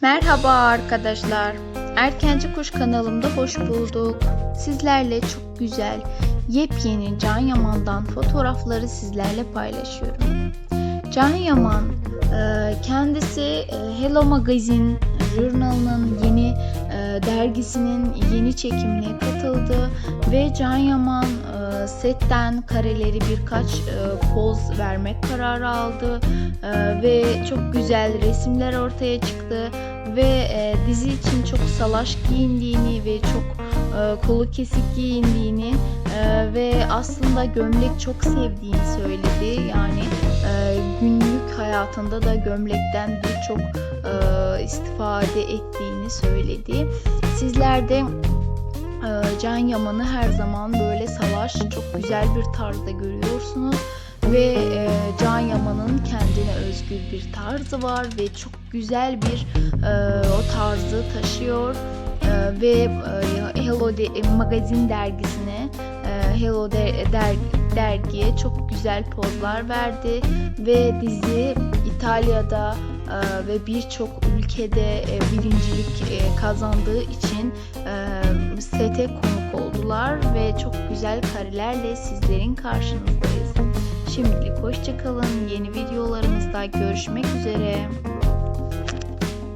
Merhaba arkadaşlar. Erkenci Kuş kanalımda hoş bulduk. Sizlerle çok güzel, yepyeni Can Yaman'dan fotoğrafları sizlerle paylaşıyorum. Can Yaman e, kendisi e, Hello Magazine jurnalının yeni dergisinin yeni çekimine katıldı ve Can Yaman e, setten kareleri birkaç e, poz vermek kararı aldı E, ve çok güzel resimler ortaya çıktı ve dizi için çok salaş giyindiğini ve çok kolu kesik giyindiğini ve aslında gömlek çok sevdiğini söyledi. Yani hayatında da gömlekten birçok e, istifade ettiğini söyledi. Sizler de e, Can Yaman'ı her zaman böyle salaş, çok güzel bir tarzda görüyorsunuz ve e, Can Yaman'ın kendine özgü bir tarzı var ve çok güzel bir e, o tarzı taşıyor E, ve e, Hello de, magazin dergisine e, Hello de, der, dergiye çok güzel pozlar verdi ve dizi İtalya'da e, ve birçok ülkede e, birincilik e, kazandığı için sete konuk oldular ve çok güzel karelerle sizlerin karşınızdayız. Şimdilik hoşçakalın. Yeni videolarımızda görüşmek üzere.